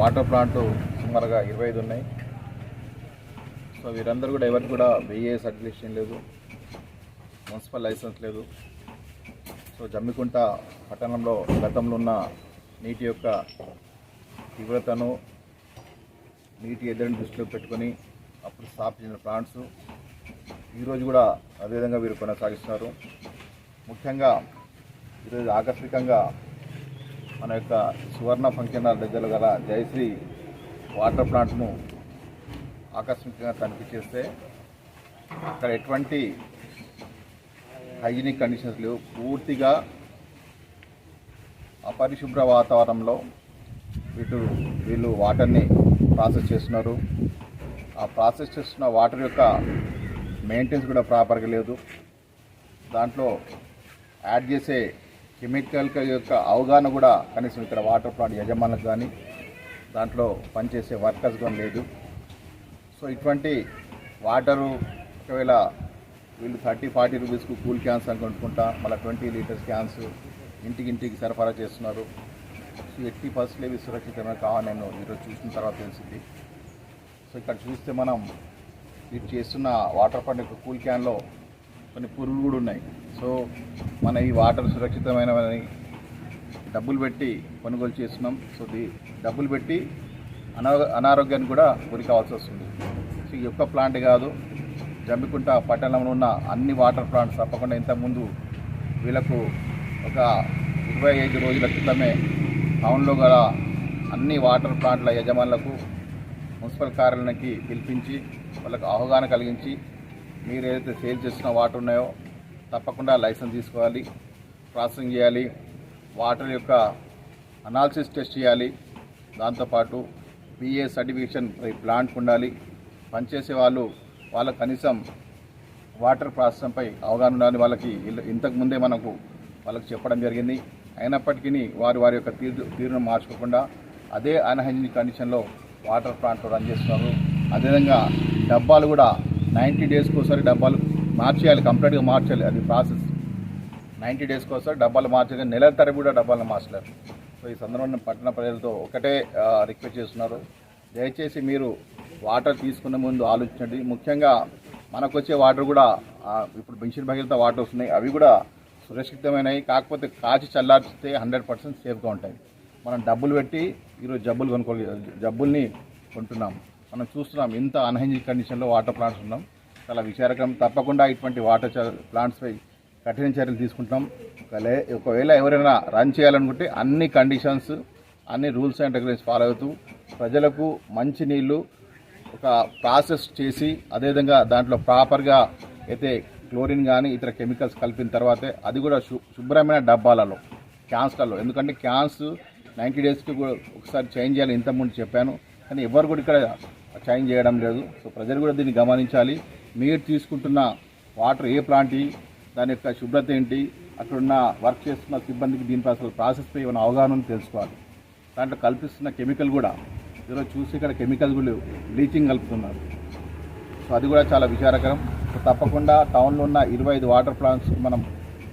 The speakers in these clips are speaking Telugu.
వాటర్ ప్లాంట్లు సుమారుగా ఇరవై ఐదు ఉన్నాయి. సో వీరందరూ కూడా ఎవరికి కూడా బిఏ సర్టిఫికేషన్ లేదు. మున్సిపల్ లైసెన్స్ లేదు. సో జమ్మికుంట పట్టణంలో గతంలో ఉన్న నీటి యొక్క తీవ్రతను నీటి ఎదురుని దృష్టిలో పెట్టుకొని అప్పుడు స్థాపించిన ప్లాంట్స్. ఈరోజు కూడా అదేవిధంగా వీరు కొనసాగిస్తున్నారు. ముఖ్యంగా ఈరోజు ఆకస్మికంగా మన యొక్క సువర్ణ ఫంక్షన్ హాల్ దగ్గర గల జయశ్రీ వాటర్ ప్లాంట్ను ఆకస్మికంగా తనిఖీ చేస్తే అక్కడ ఎటువంటి హైజీనిక్ కండిషన్స్ లేవు. పూర్తిగా అపరిశుభ్ర వాతావరణంలో వీళ్ళు వీళ్ళు వాటర్ని ప్రాసెస్ చేస్తున్నారు. ఆ ప్రాసెస్ చేస్తున్న వాటర్ యొక్క మెయింటెనెన్స్ కూడా ప్రాపర్గా లేదు. దాంట్లో యాడ్ చేసే కెమికల్ యొక్క అవగాహన కూడా కనీసం ఇక్కడ వాటర్ ప్లాంట్ యజమానులకు కానీ దాంట్లో పనిచేసే వర్కర్స్ కానీ లేదు. సో ఇటువంటి వాటరు ఒకవేళ వీళ్ళు థర్టీ ఫార్టీ రూపీస్కు కూల్ క్యాన్స్ అని కొనుక్కుంటా మళ్ళీ ట్వంటీ లీటర్స్ క్యాన్స్ ఇంటికి ఇంటికి సరఫరా చేస్తున్నారు. సో ఎట్టి పరిస్థితులు ఇవి సురక్షితమే కావాలి నేను ఈరోజు చూసిన తర్వాత తెలిసింది. సో ఇక్కడ చూస్తే మనం వీటి చేస్తున్న వాటర్ ప్లాంట్ యొక్క కూల్ క్యాన్లో కొన్ని పురుగులు కూడా ఉన్నాయి. సో మన ఈ వాటర్ సురక్షితమైనవని డబ్బులు పెట్టి కొనుగోలు చేస్తున్నాం. సో ది డబ్బులు పెట్టి అనా అనారోగ్యానికి కూడా గురి కావాల్సి వస్తుంది. సో ఈ యొక్క ప్లాంట్ కాదు జమ్మికుంట పట్టణంలో ఉన్న అన్ని వాటర్ ప్లాంట్స్ తప్పకుండా ఇంతకుముందు వీళ్ళకు ఒక ఇరవై ఐదు రోజుల క్రితమే టౌన్లో గల అన్ని వాటర్ ప్లాంట్ల యజమానులకు మున్సిపల్ కార్యాలయానికి పిలిపించి వాళ్ళకు అవగాహన కలిగించి మీరు ఏదైతే సేల్ చేస్తున్న వాటర్ ఉన్నాయో తప్పకుండా లైసెన్స్ తీసుకోవాలి ప్రాసెసింగ్ చేయాలి వాటర్ యొక్క అనాలిసిస్ టెస్ట్ చేయాలి దాంతోపాటు బిఏ సర్టిఫికేషన్ ప్లాంట్ ఉండాలి. పనిచేసే వాళ్ళు వాళ్ళకు కనీసం వాటర్ ప్రాసెసింగ్పై అవగాహన ఉండాలి వాళ్ళకి ఇంతకుముందే ఇంతకు ముందే మనకు వాళ్ళకి చెప్పడం జరిగింది. అయినప్పటికీ వారు వారి యొక్క తీరు తీరును మార్చుకోకుండా అదే అన్హైజీనిక్ కండిషన్లో వాటర్ ప్లాంట్ రన్ చేస్తున్నారు. అదేవిధంగా డబ్బాలు కూడా నైంటీ డేస్కి ఒకసారి డబ్బాలు మార్చేయాలి కంప్లీట్గా మార్చాలి అది ప్రాసెస్. నైంటీ డేస్కి ఒకసారి డబ్బాలు మార్చాలి నెల తరబడి కూడా డబ్బాలు మార్చలేరు. సో ఈ సందర్భంలో పట్టణ ప్రజలతో ఒకటే రిక్వెస్ట్ చేస్తున్నారు. దయచేసి మీరు వాటర్ తీసుకునే ముందు ఆలోచించండి. ముఖ్యంగా మనకు వచ్చే వాటర్ కూడా ఇప్పుడు బెన్షన్ భగీరథ వాటర్ వస్తున్నాయి. అవి కూడా సురక్షితమైనవి. కాకపోతే కాచి చల్లార్చితే హండ్రెడ్ పర్సెంట్ సేఫ్గా ఉంటాయి. మనం డబ్బులు పెట్టి ఈరోజు జబ్బులు కొనుక్కో జబ్బుల్ని కొంటున్నాం మనం చూస్తున్నాం ఇంత అన్హైజీనిక్ కండిషన్లో వాటర్ ప్లాంట్స్ ఉన్నాం. చాలా విచారకరం. తప్పకుండా ఇటువంటి వాటర్ ప్లాంట్స్పై కఠిన చర్యలు తీసుకుంటాం ఒకలే- ఒకవేళ ఎవరైనా రన్ చేయాలనుకుంటే అన్ని కండిషన్స్ అన్ని రూల్స్ అండ్ రెగ్యులేషన్స్ ఫాలో అవుతూ ప్రజలకు మంచి నీళ్ళు ఒక ప్రాసెస్ చేసి అదేవిధంగా దాంట్లో ప్రాపర్గా అయితే క్లోరిన్ కానీ ఇతర కెమికల్స్ కలిపిన తర్వాతే అది కూడా శుభ్రమైన డబ్బాలలో క్యాన్స్లలో ఎందుకంటే క్యాన్స్ నైంటీ డేస్కి కూడా ఒకసారి చేంజ్ చేయాలి ఇంతకుముందు చెప్పాను. కానీ ఎవరు కూడా ఇక్కడ చేంజ్ చేయడం లేదు. సో ప్రజలు కూడా దీన్ని గమనించాలి. మీరు తీసుకుంటున్న వాటర్ ఏ ప్లాంట్ దాని యొక్క శుభ్రత ఏంటి? అక్కడున్న వర్క్ చేస్తున్న సిబ్బందికి దీనిపై అసలు ప్రాసెస్పై ఏమైనా అవగాహన తెలుసుకోవాలి. దాంట్లో కల్పిస్తున్న కెమికల్ కూడా ఈరోజు చూసి ఇక్కడ కెమికల్స్ కూడా బ్లీచింగ్ కలుపుతున్నారు. సో అది కూడా చాలా విచారకరం. సో తప్పకుండా టౌన్లో ఉన్న ఇరవై ఐదు వాటర్ ప్లాంట్స్ మనం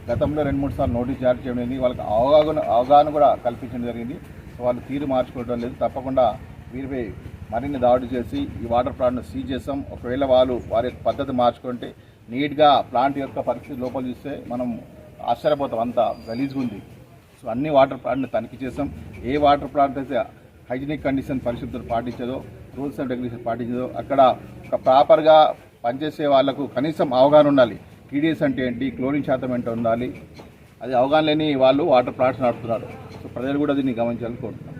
గతంలో రెండు మూడు సార్లు నోటీస్ జారీ చేయడం జరిగింది. వాళ్ళకి అవగాహన అవగాహన కూడా కల్పించడం జరిగింది. సో వాళ్ళు తీరు మార్చుకోవడం లేదు. తప్పకుండా వీరిపై మరిన్ని దాడులు చేసి ఈ వాటర్ ప్లాంట్ను సీజ్ చేస్తాం ఒకవేళ వాళ్ళు వారి యొక్క పద్ధతి మార్చుకుంటే నీట్గా ప్లాంట్ యొక్క పరిస్థితి లోపల చూస్తే మనం ఆశ్చర్యపోతాం. అంత గలీజ్గా ఉంది. సో అన్ని వాటర్ ప్లాంట్ని తనిఖీ చేసాం ఏ వాటర్ ప్లాంట్ అయితే హైజీనిక్ కండిషన్ పరిశుభ్రత పాటించదో రూల్స్ అండ్ రెగ్యులేషన్ పాటించదో అక్కడ ఒక ప్రాపర్గా పనిచేసే వాళ్ళకు కనీసం అవగాహన ఉండాలి. టీడీఎస్ అంటే ఏంటి? క్లోరిన్ శాతం ఏంటో ఉండాలి? అది అవగాహన లేని వాళ్ళు వాటర్ ప్లాంట్స్ నడుపుతున్నారు సో ప్రజలు కూడా దీన్ని గమనించాలని కోరుతున్నాం.